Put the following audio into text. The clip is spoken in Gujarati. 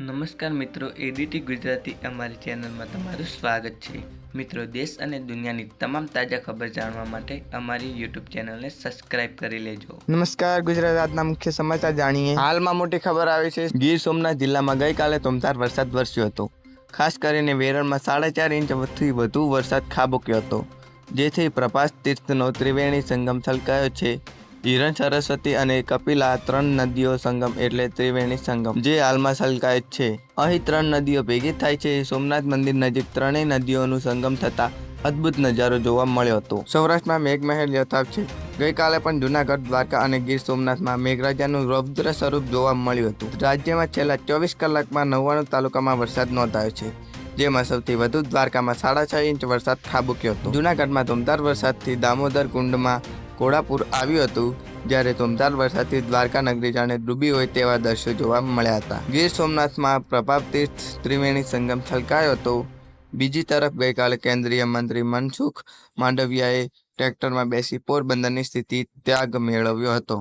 નમસ્કાર મિત્રો એડીટી ગુજરાતી અમારી ચેનલમાં તમારું સ્વાગત છે. મિત્રો, દેશ અને દુનિયાની તમામ તાજા ખબર જાણવા માટે અમારી યુટ્યુબ ચેનલને સબસ્ક્રાઇબ કરી લેજો. નમસ્કાર, ગુજરાત આજના મુખ્ય સમાચાર જાણીએ. હાલમાં મોટી ખબર આવી છે, ગીર સોમનાથ જિલ્લામાં ગઈકાલે ધોમધાર વરસાદ વરસ્યો હતો. ખાસ કરીને વેરણમાં સાડા ચાર ઇંચથી વધુ વરસાદ ખાબક્યો હતો. જેથી પ્રભાસ તીર્થનો ત્રિવેણી સંગમ છલકાયો છે. હિરણ સરસ્વતી અને કપિલા ત્રણ નદીઓ સંગમ એટલે ત્રિવેણી સંગમ, જે હાલમાં સલકાય છે. અહીં ત્રણ નદીઓ ભેગી થાય છે. સોમનાથ મંદિર નજીક ત્રણેય નદીઓનું સંગમ થતા અદ્ભુત નજારો જોવા મળ્યો હતો. સૌરાષ્ટ્રમાં મેઘમહેર યથાર્થ છે. ગઈકાલે પણ જૂનાગઢ, દ્વારકા અને ગીર સોમનાથમાં મેઘરાજાનું રૌદ્ર સ્વરૂપ જોવા મળ્યું હતું. રાજ્યમાં છેલ્લા ચોવીસ કલાકમાં નવ્વાણું તાલુકામાં વરસાદ નોંધાયો છે, જેમાં સૌથી વધુ દ્વારકામાં સાડા છ ઇંચ વરસાદ ખાબક્યો હતો. જૂનાગઢમાં ધોમધાર વરસાદથી દામોદર, કુંડમાં ઘોડાપુર આવ્યું હતું, જ્યારે ધોમધાર વરસાદથી દ્વારકા નગરી જાણે ડૂબી હોય તેવા દ્રશ્યો જોવા મળ્યા હતા. ગીર સોમનાથમાં પ્રભાવ તીર્થ ત્રિવેણી સંગમ છલકાયો હતો. બીજી તરફ ગઈકાલે કેન્દ્રીય મંત્રી મનસુખ માંડવિયાએ ટ્રેક્ટરમાં બેસી પોરબંદરની સ્થિતિ ત્યાગ મેળવ્યો હતો.